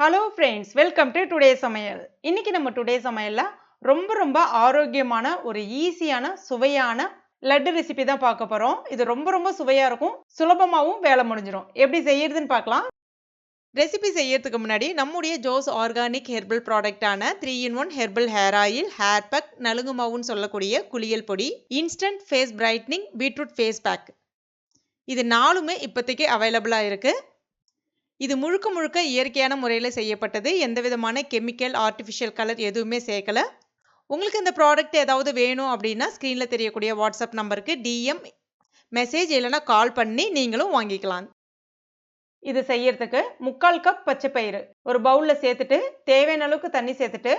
Hello friends welcome to today சமையல். இன்னைக்கு நம்ம டுடே சமையலில் ரொம்ப ரொம்ப ஆரோக்கியமான ஒரு ஈஸியான சுவையான லட்டு ரெசிபி தான் பார்க்க போகிறோம் இது ரொம்ப ரொம்ப சுவையாக இருக்கும். சுலபமாகவும் வேலை முடிஞ்சிடும் எப்படி செய்யறதுன்னு பார்க்கலாம். ரெசிபி செய்யறதுக்கு முன்னாடி நம்முடைய Jose organic herbal ப்ராடக்டான three in one herbal hair oil hair pack நலுங்கு மாவுன்னு சொல்லக்கூடிய குளியல் பொடி instant face brightening beetroot face pack இது நாலுமே இப்போதைக்கு அவைலபிளாக இருக்குது இது முழுக்க முழுக்க இயற்கையான முறையில் செய்யப்பட்டது. எந்த விதமான கெமிக்கல் ஆர்டிஃபிஷியல் கலர் எதுவுமே சேர்க்கல. உங்களுக்கு இந்த ப்ராடக்ட் ஏதாவது வேணும் அப்படின்னா ஸ்க்ரீனில் தெரியக்கூடிய வாட்ஸ்அப் நம்பருக்கு டிஎம் மெசேஜ் இல்லைன்னா கால் பண்ணி நீங்களும் வாங்கிக்கலாம். இது செய்யறதுக்கு முக்கால் கப் பச்சை பயிறு ஒரு பவுலில் சேர்த்துட்டு தேவையான அளவுக்கு தண்ணி சேர்த்துட்டு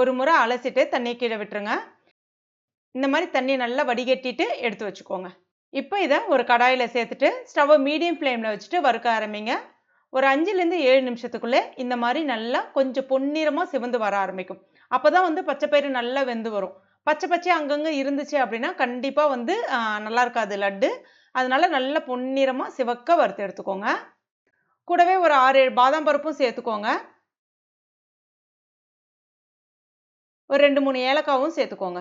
ஒரு முறை அலசிட்டு தண்ணியை கீழே விட்டுருங்க. இந்த மாதிரி தண்ணி நல்லா வடிகட்டிட்டு எடுத்து வச்சுக்கோங்க. இப்போ இதை ஒரு கடாயில் சேர்த்துட்டு ஸ்டவ்வை மீடியம் ஃப்ளேமில் வச்சுட்டு வறுக்க ஆரம்பிங்க. ஒரு அஞ்சுலேருந்து ஏழு நிமிஷத்துக்குள்ளே இந்த மாதிரி நல்லா கொஞ்சம் பொன்னிறமாக சிவந்து வர ஆரம்பிக்கும். அப்போ தான் வந்து பச்சைப்பயிறு நல்லா வெந்து வரும். பச்சை பச்சையாக அங்கங்கே இருந்துச்சு அப்படின்னா கண்டிப்பாக வந்து நல்லா இருக்காது லட்டு. அதனால நல்லா பொன்னிறமாக சிவக்க வறுத்து எடுத்துக்கோங்க. கூடவே ஒரு ஆறு ஏழு பாதாம் பருப்பும் சேர்த்துக்கோங்க. ஒரு ரெண்டு மூணு ஏலக்காவும் சேர்த்துக்கோங்க.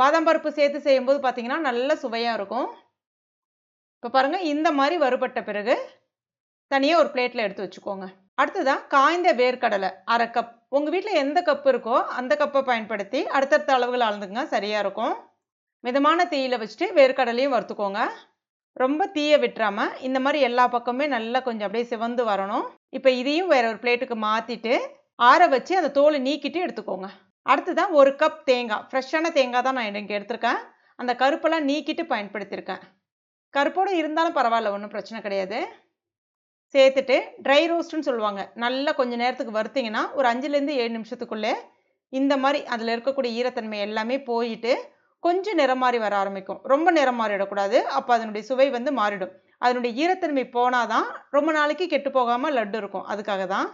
பாதாம் பருப்பு சேர்த்து செய்யும்போது பார்த்தீங்கன்னா நல்ல சுவையாக இருக்கும். இப்போ பாருங்கள் இந்த மாதிரி வறுபட்ட பிறகு தனியாக ஒரு பிளேட்டில் எடுத்து வச்சுக்கோங்க. அடுத்ததான் காய்ந்த வேர்க்கடலை அரை கப் உங்கள் வீட்டில் எந்த கப் இருக்கோ அந்த கப்பை பயன்படுத்தி அடுத்தடுத்த அளவுகள் அளந்துங்க சரியாக இருக்கும். மிதமான தீயில் வச்சுட்டு வேர்க்கடலையும் வறுத்துக்கோங்க. ரொம்ப தீயை விட்டுறாமல் இந்த மாதிரி எல்லா பக்கமே நல்லா கொஞ்சம் அப்படியே சிவந்து வரணும். இப்போ இதையும் வேற ஒரு பிளேட்டுக்கு மாற்றிட்டு ஆற வச்சு அந்த தோலை நீக்கிட்டு எடுத்துக்கோங்க. அடுத்ததான் ஒரு கப் தேங்காய். ஃப்ரெஷ்ஷான தேங்காய் தான் நான் எனக்கு எடுத்திருக்கேன். அந்த கருப்பெல்லாம் நீக்கிட்டு பயன்படுத்தியிருக்கேன். கருப்போடு இருந்தாலும் பரவாயில்ல ஒன்றும் பிரச்சனை கிடையாது. சேர்த்துட்டு ட்ரை ரோஸ்ட்டுன்னு சொல்லுவாங்க. நல்லா கொஞ்சம் நேரத்துக்கு வறுத்திங்கன்னா ஒரு அஞ்சுலேருந்து ஏழு நிமிஷத்துக்குள்ளே இந்த மாதிரி அதில் இருக்கக்கூடிய ஈரத்தன்மை எல்லாமே போயிட்டு கொஞ்சம் நிறம் மாறி வர ஆரம்பிக்கும். ரொம்ப நிறம் மாறிடக்கூடாது. அப்போ அதனுடைய சுவை வந்து மாறிடும். அதனுடைய ஈரத்தன்மை போனால் தான் ரொம்ப நாளைக்கு கெட்டு போகாமல் லட்டு இருக்கும். அதுக்காக தான்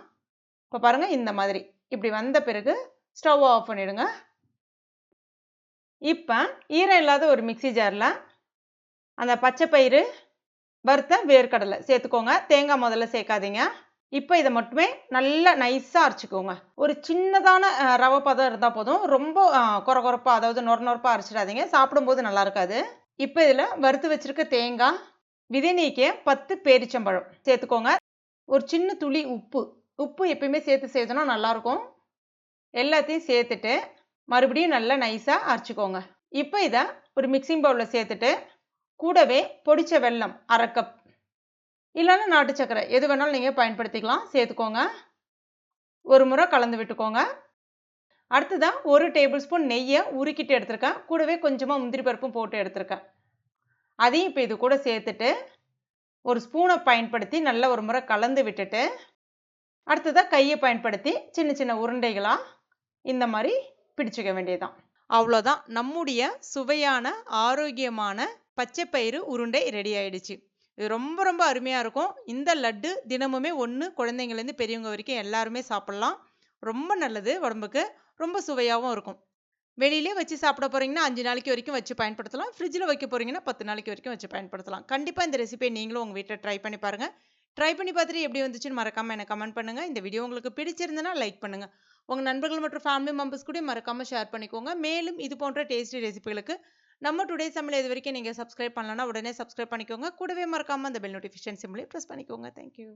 இப்போ பாருங்கள் இந்த மாதிரி. இப்படி வந்த பிறகு ஸ்டவ் ஆஃப் பண்ணிவிடுங்க இப்போ ஈரம் இல்லாத ஒரு மிக்சி ஜாரில் அந்த பச்சை பயிறு வறுத்த வேர்க்கடலை சேர்த்துக்கோங்க. தேங்காய் முதல்ல சேர்க்காதீங்க. இப்போ இதை மட்டுமே நல்லா நைஸாக அரைச்சிக்கோங்க. ஒரு சின்னதான ரவை பதம் இருந்தால் போதும். ரொம்ப குறகுறப்பாக அதாவது நொர நொறப்பாக அரைச்சிடாதீங்க. சாப்பிடும்போது நல்லா இருக்காது. இப்போ இதில் வறுத்து வச்சுருக்க தேங்காய் விதை நீக்கிய பத்து பேரிச்சம்பழம் சேர்த்துக்கோங்க. ஒரு சின்ன துளி உப்பு உப்பு எப்பயுமே சேர்த்து சேர்த்தோன்னா நல்லாயிருக்கும். எல்லாத்தையும் சேர்த்துட்டு மறுபடியும் நல்லா நைஸாக அரைச்சிக்கோங்க. இப்போ இதை ஒரு மிக்சிங் பவுலில் சேர்த்துட்டு கூடவே பொடிச்ச வெல்லம் அரை கப் இல்லைன்னா நாட்டு சக்கரை. எது வேணாலும் நீங்கள் பயன்படுத்திக்கலாம். சேர்த்துக்கோங்க. ஒரு முறை கலந்து விட்டுக்கோங்க. அடுத்ததாக ஒரு டேபிள் ஸ்பூன் நெய்யை உருக்கிட்டு எடுத்திருக்கேன். கூடவே கொஞ்சமாக முந்திரி பருப்பும் போட்டு எடுத்திருக்கேன். அதையும் இப்போ இது கூட சேர்த்துட்டு ஒரு ஸ்பூனை பயன்படுத்தி நல்லா ஒரு முறை கலந்து விட்டுட்டு அடுத்ததாக கையை பயன்படுத்தி சின்ன சின்ன உருண்டைகளாக இந்த மாதிரி பிடிச்சிக்க வேண்டியதுதான். அவ்வளோதான் நம்முடைய சுவையான ஆரோக்கியமான பச்சைப்பயிறு உருண்டை ரெடி ஆயிடுச்சு. இது ரொம்ப ரொம்ப அருமையாக இருக்கும். இந்த லட்டு தினமுமே ஒன்று குழந்தைங்கலேருந்து பெரியவங்க வரைக்கும் எல்லாருமே சாப்பிட்லாம். ரொம்ப நல்லது உடம்புக்கு. ரொம்ப சுவையாகவும் இருக்கும். வெளியிலே வச்சு சாப்பிட போகிறீங்கன்னா அஞ்சு நாளைக்கு வரைக்கும் வச்சு பயன்படுத்தலாம். ஃப்ரிட்ஜில் வைக்க போகிறீங்கன்னா பத்து நாளைக்கு வரைக்கும் வச்சு பயன்படுத்தலாம். கண்டிப்பாக இந்த ரெசிபியை நீங்களும் உங்கள் வீட்டில் ட்ரை பண்ணி பாருங்கள் ட்ரை பண்ணி பார்த்துட்டு எப்படி வந்துச்சுன்னு மறக்காமல் எனக்கு கமெண்ட் பண்ணுங்கள் இந்த வீடியோ உங்களுக்கு பிடிச்சிருந்தனா லைக் பண்ணுங்கள் உங்கள் நண்பர்கள் மற்றும் ஃபேமிலி மெம்பர்ஸ் கூட மறக்காமல் ஷேர் பண்ணிக்கோங்க. மேலும் இது போன்ற டேஸ்டி ரெசிபிகளுக்கு நம்ம டுடே சமையல் இது வரைக்கும் நீங்கள் சப்ஸ்கிரைப் பண்ணலன்னா உடனே சப்ஸ்கிரைப் பண்ணிக்கோங்க. கூடவே மறக்காமல் அந்த பெல் நோட்டிஃபிகேஷன் சிம்லேயே ப்ரெஸ் பண்ணிக்கோங்க. Thank you